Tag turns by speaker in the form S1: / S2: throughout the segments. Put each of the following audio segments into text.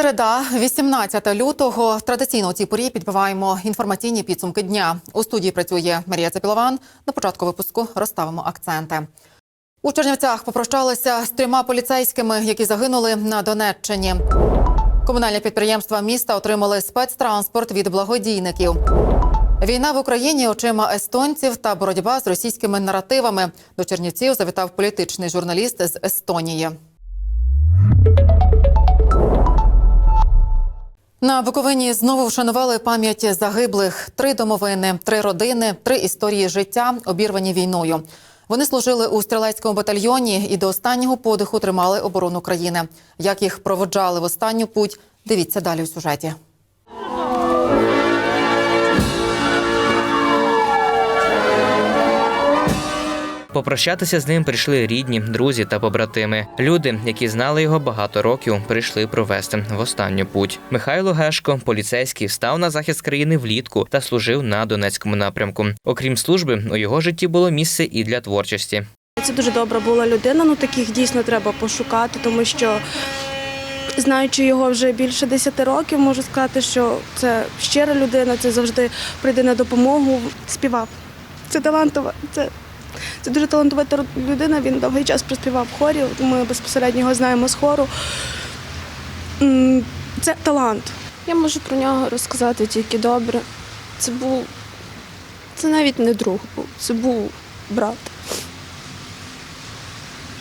S1: Середа, 18 лютого. Традиційно у цій порі підбиваємо інформаційні підсумки дня. У студії працює Марія Цепілован. На початку випуску розставимо акценти. У Чернівцях попрощалися з трьома поліцейськими, які загинули на Донеччині. Комунальні підприємства міста отримали спецтранспорт від благодійників. Війна в Україні очима естонців та боротьба з російськими наративами. До Чернівців завітав політичний журналіст з Естонії. На Буковині знову вшанували пам'ять загиблих. Три домовини, три родини, три історії життя, обірвані війною. Вони служили у стрілецькому батальйоні і до останнього подиху тримали оборону країни. Як їх проводжали в останню путь, дивіться далі у сюжеті.
S2: Попрощатися з ним прийшли рідні, друзі та побратими. Люди, які знали його багато років, прийшли провести в останню путь. Михайло Гешко, поліцейський, став на захист країни влітку та служив на Донецькому напрямку. Окрім служби, у його житті було місце і для творчості.
S3: Це дуже добра була людина. Ну таких дійсно треба пошукати, тому що знаючи його вже більше 10 років, можу сказати, що це щира людина, це завжди прийде на допомогу. Співав. Це талантова. Це, це дуже талантовита людина. Він довгий час проспівав в хорі. Ми безпосередньо його знаємо з хору. Це талант.
S4: Я можу про нього розказати тільки добре. Це був. Це навіть не друг був, це був брат.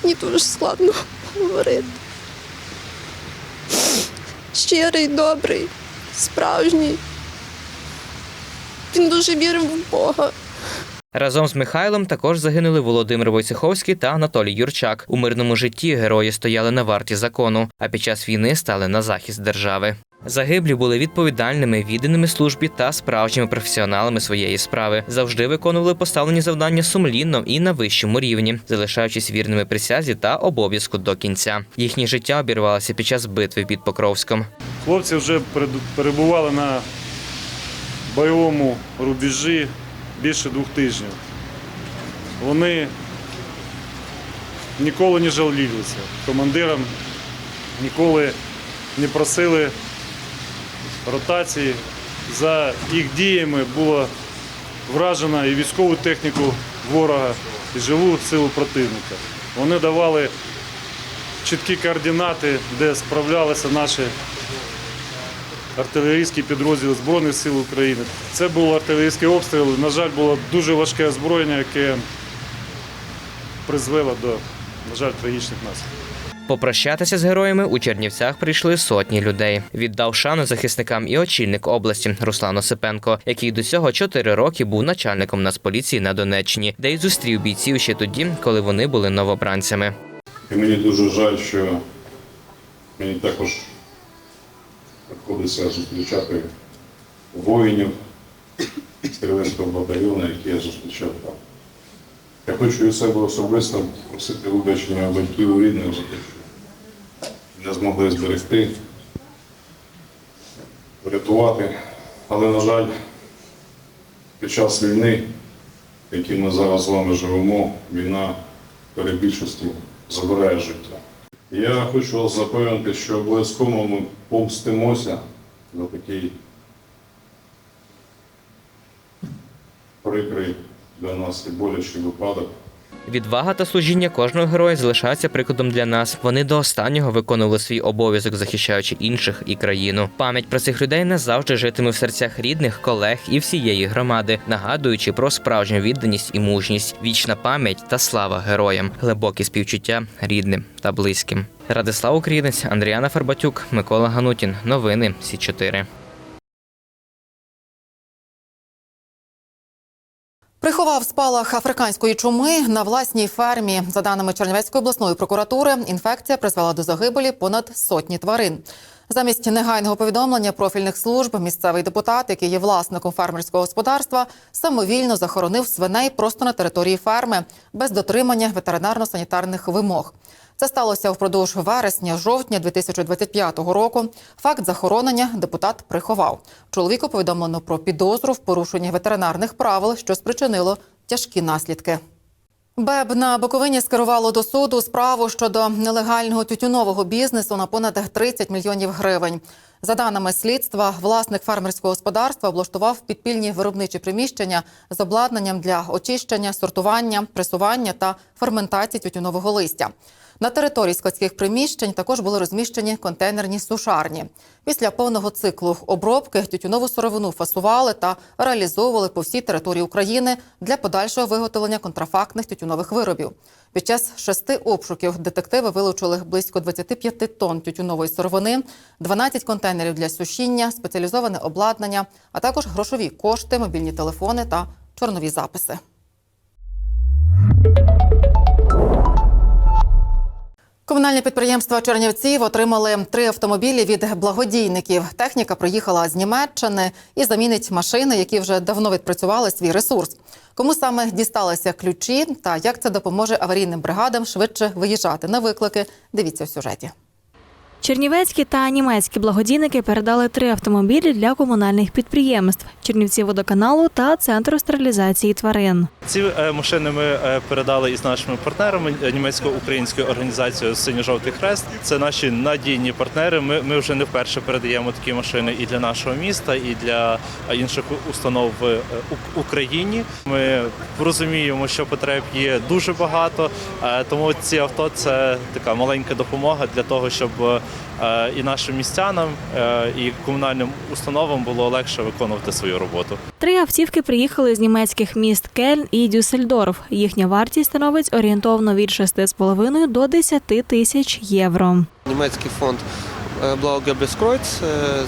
S4: Мені дуже складно говорити. Щирий, добрий, справжній. Він дуже вірив в Бога.
S2: Разом з Михайлом також загинули Володимир Войцеховський та Анатолій Юрчак. У мирному житті герої стояли на варті закону, а під час війни стали на захист держави. Загиблі були відповідальними, відданими службі та справжніми професіоналами своєї справи. Завжди виконували поставлені завдання сумлінно і на вищому рівні, залишаючись вірними присязі та обов'язку до кінця. Їхнє життя обірвалося під час битви під Покровськом.
S5: Хлопці вже перебували на бойовому рубежі більше двох тижнів. Вони ніколи не жалілися. Командирам ніколи не просили ротації. За їх діями було вражено і військову техніку ворога, і живу силу противника. Вони давали чіткі координати, де справлялися наші артилерійські підрозділи Збройних сил України. Це був артилерійський обстріл. На жаль, було дуже важке озброєння, яке призвело до, на жаль, трагічних наслідків.
S2: Попрощатися з героями у Чернівцях прийшли сотні людей. Віддав шану захисникам і очільник області Руслан Осипенко, який до цього чотири роки був начальником Нацполіції на Донеччині, де й зустрів бійців ще тоді, коли вони були новобранцями.
S6: І мені дуже жаль, що мені також приходиться зустрічати воїнів стрілецького батальйону, які я зустрічав там. Я хочу від себе особисто просити вибачення батьків рідних за те, що не змогли зберегти, врятувати. Але, на жаль, під час війни, в якій ми зараз з вами живемо, війна перебільшості забирає життя. Я хочу вас запевнити, що обов'язково ми помстимося за такий прикрий для нас і болячий випадок.
S2: Відвага та служіння кожного героя залишаються прикладом для нас. Вони до останнього виконували свій обов'язок, захищаючи інших і країну. Пам'ять про цих людей назавжди житиме в серцях рідних, колег і всієї громади, нагадуючи про справжню відданість і мужність, вічна пам'ять та слава героям, глибокі співчуття рідним та близьким. Радислав Українець, Андріана Фарбатюк, Микола Ганутін. Новини Сі 4
S1: Приховав спалах африканської чуми на власній фермі. За даними Чернівецької обласної прокуратури, інфекція призвела до загибелі понад сотні тварин. Замість негайного повідомлення профільних служб місцевий депутат, який є власником фермерського господарства, самовільно захоронив свиней просто на території ферми без дотримання ветеринарно-санітарних вимог. Це сталося впродовж вересня-жовтня 2025 року. Факт захоронення депутат приховав. Чоловіку повідомлено про підозру в порушенні ветеринарних правил, що спричинило тяжкі наслідки. БЕБ на Буковині скерувало до суду справу щодо нелегального тютюнового бізнесу на понад 30 мільйонів гривень. За даними слідства, власник фермерського господарства облаштував підпільні виробничі приміщення з обладнанням для очищення, сортування, пресування та ферментації тютюнового листя. На території складських приміщень також були розміщені контейнерні сушарні. Після повного циклу обробки тютюнову сировину фасували та реалізовували по всій території України для подальшого виготовлення контрафактних тютюнових виробів. Під час шести обшуків детективи вилучили близько 25 тонн тютюнової сировини, 12 контейнерів для сушіння, спеціалізоване обладнання, а також грошові кошти, мобільні телефони та чорнові записи. Комунальні підприємства Чернівців отримали три автомобілі від благодійників. Техніка приїхала з Німеччини і замінить машини, які вже давно відпрацювали свій ресурс. Кому саме дісталися ключі та як це допоможе аварійним бригадам швидше виїжджати на виклики? Дивіться в сюжеті.
S7: Чернівецькі та німецькі благодійники передали три автомобілі для комунальних підприємств Чернівці водоканалу та центру стерилізації тварин.
S8: Ці е, машини ми е, передали із нашими партнерами е, німецько-українською організацією Синьо-жовтий хрест. Це наші надійні партнери. Ми, ми вже не вперше передаємо такі машини і для нашого міста, і для інших установ в Україні. Ми розуміємо, що потреб є дуже багато, тому ці авто це така маленька допомога для того, щоб і нашим містянам, е, і комунальним установам було легше виконувати свою роботу.
S7: Три автівки приїхали з німецьких міст Кельн і Дюссельдорф. Їхня вартість становить орієнтовно від 6,5 до 10 тисяч євро.
S9: Німецький фонд е, Благогебескройц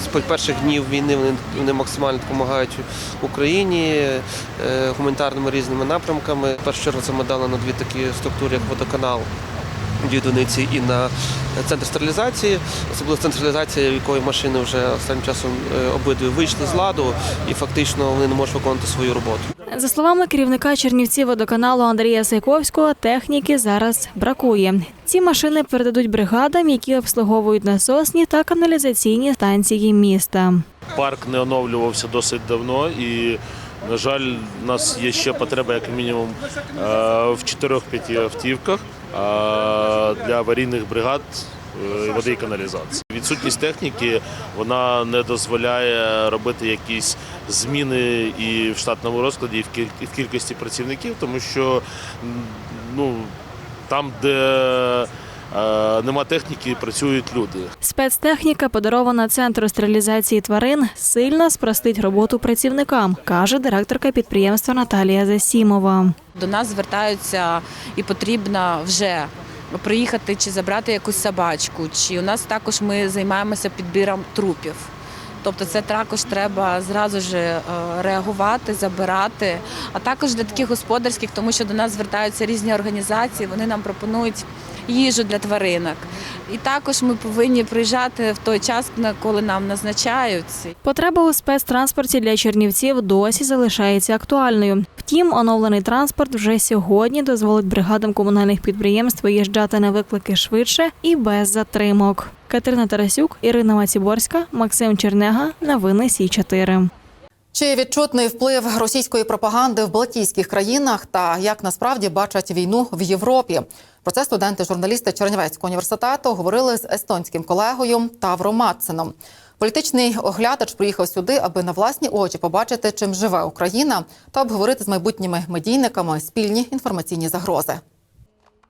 S9: з перших днів війни вони, вони максимально допомагають Україні е, гуманітарними різними напрямками. В першу чергу це ми дали на дві такі структури, як водоканал. Одиниці і на центр стерилізації, особливо центр стерилізації, якої машини вже останнім часом е, обидві вийшли з ладу, і фактично вони не можуть виконувати свою роботу.
S7: За словами керівника Чернівці водоканалу Андрія Сайковського, техніки зараз бракує. Ці машини передадуть бригадам, які обслуговують насосні та каналізаційні станції міста.
S10: Парк не оновлювався досить давно і, на жаль, у нас є ще потреба, як мінімум, е, в 4-5 автівках для аварійних бригад е, води і каналізації. Відсутність техніки вона не дозволяє робити якісь зміни і в штатному розкладі, і в кількості працівників, тому що ну, там, де нема техніки, працюють люди.
S7: Спецтехніка, подарована центру стерилізації тварин, сильно спростить роботу працівникам, каже директорка підприємства Наталія Засімова.
S11: До нас звертаються і потрібно вже приїхати чи забрати якусь собачку. Чи у нас також ми займаємося підбіром трупів. Тобто це також треба зразу ж е, реагувати, забирати. А також для таких господарських, тому що до нас звертаються різні організації, вони нам пропонують їжу для тваринок. І також ми повинні приїжджати в той час, коли нам назначають.
S7: Потреба у спецтранспорті для чернівців досі залишається актуальною. Втім, оновлений транспорт вже сьогодні дозволить бригадам комунальних підприємств виїжджати на виклики швидше і без затримок. Катерина Тарасюк, Ірина Маціборська, Максим Чернега. Новини Сі 4
S1: Чи відчутний вплив російської пропаганди в Балтійських країнах та як насправді бачать війну в Європі? Про це студенти-журналісти Чернівецького університету говорили з естонським колегою Тавро Матсеном. Політичний оглядач приїхав сюди, аби на власні очі побачити, чим живе Україна, та обговорити з майбутніми медійниками спільні інформаційні загрози.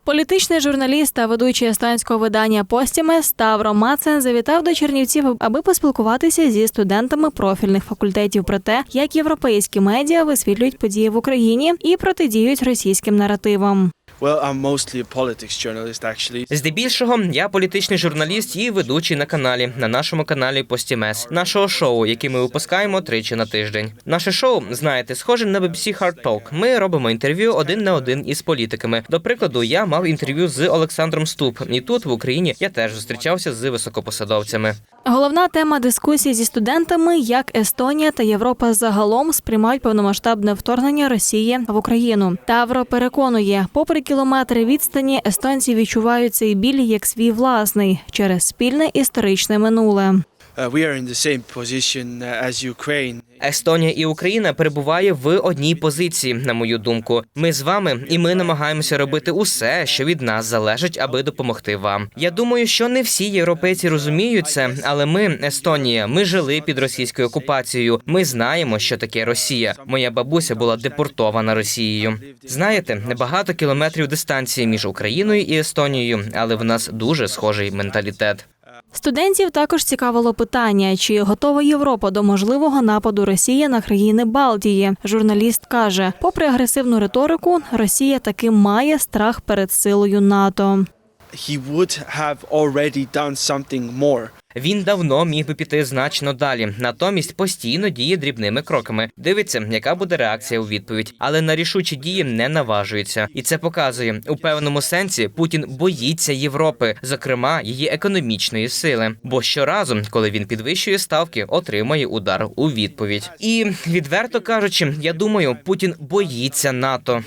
S7: Політичний журналіст та ведучий естонського видання Постіме Ставро Мацен завітав до Чернівців, аби поспілкуватися зі студентами профільних факультетів про те, як європейські медіа висвітлюють події в Україні і протидіють російським наративам.
S12: Well, I'm mostly a politics journalist, actually.
S2: Здебільшого я політичний журналіст і ведучий на каналі на нашому каналі Постімес, нашого шоу, яке ми випускаємо тричі на тиждень. Наше шоу, знаєте, схоже на BBC Hard Talk. Ми робимо інтерв'ю один на один із політиками. До прикладу, я мав інтерв'ю з Олександром Ступ, і тут в Україні я теж зустрічався з високопосадовцями.
S7: Головна тема дискусії зі студентами, як Естонія та Європа загалом сприймають повномасштабне вторгнення Росії в Україну. Тавро переконує, попри кілометри відстані, естонці відчувають цей біль як свій власний через спільне історичне минуле.
S12: Uh, we are uh.
S2: Естонія і Україна перебуває в одній позиції, на мою думку. Ми з вами, і ми намагаємося робити усе, що від нас залежить, аби допомогти вам. Я думаю, що не всі європейці розуміють це, але ми, Естонія, ми жили під російською окупацією. Ми знаємо, що таке Росія. Моя бабуся була депортована Росією. Знаєте, небагато кілометрів дистанції між Україною і Естонією, але в нас дуже схожий менталітет.
S7: Студентів також цікавило питання, чи готова Європа до можливого нападу Росії на країни Балтії. Журналіст каже, попри агресивну риторику, Росія таки має страх перед силою НАТО.
S12: He would have already done something more.
S2: Він давно міг би піти значно далі, натомість постійно діє дрібними кроками. Дивиться, яка буде реакція у відповідь, але на рішучі дії не наважується, і це показує у певному сенсі. Путін боїться Європи, зокрема її економічної сили. Бо щоразу, коли він підвищує ставки, отримує удар у відповідь. І відверто кажучи, я думаю, Путін боїться НАТО.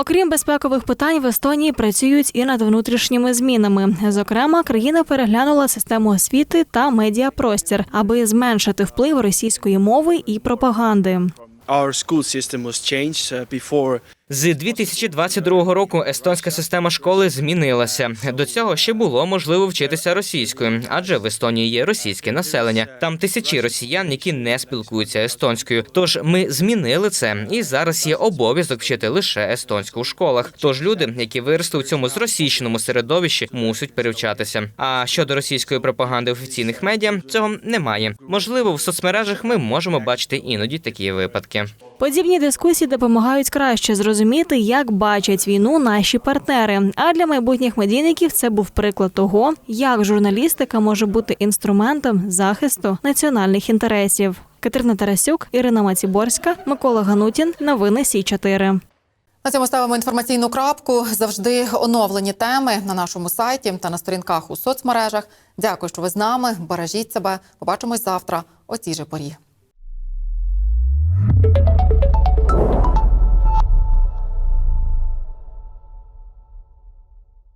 S7: Окрім безпекових питань, в Естонії працюють і над внутрішніми змінами. Зокрема, країна переглянула систему освіти та медіапростір, аби зменшити вплив російської мови і пропаганди.
S12: Our school system was changed uh, before
S2: З 2022 року естонська система школи змінилася. До цього ще було можливо вчитися російською, адже в Естонії є російське населення. Там тисячі росіян, які не спілкуються естонською. Тож ми змінили це, і зараз є обов'язок вчити лише естонську в школах. Тож люди, які виросли у цьому зросійщеному середовищі, мусять перевчатися. А щодо російської пропаганди в офіційних медіа, цього немає. Можливо, в соцмережах ми можемо бачити іноді такі випадки.
S7: Подібні дискусії допомагають краще зрозуміти, як бачать війну наші партнери. А для майбутніх медійників це був приклад того, як журналістика може бути інструментом захисту національних інтересів. Катерина Тарасюк, Ірина Маціборська, Микола Ганутін. Новини Сі 4
S1: На цьому ставимо інформаційну крапку. Завжди оновлені теми на нашому сайті та на сторінках у соцмережах. Дякую, що ви з нами. Бережіть себе. Побачимось завтра о цій же порі.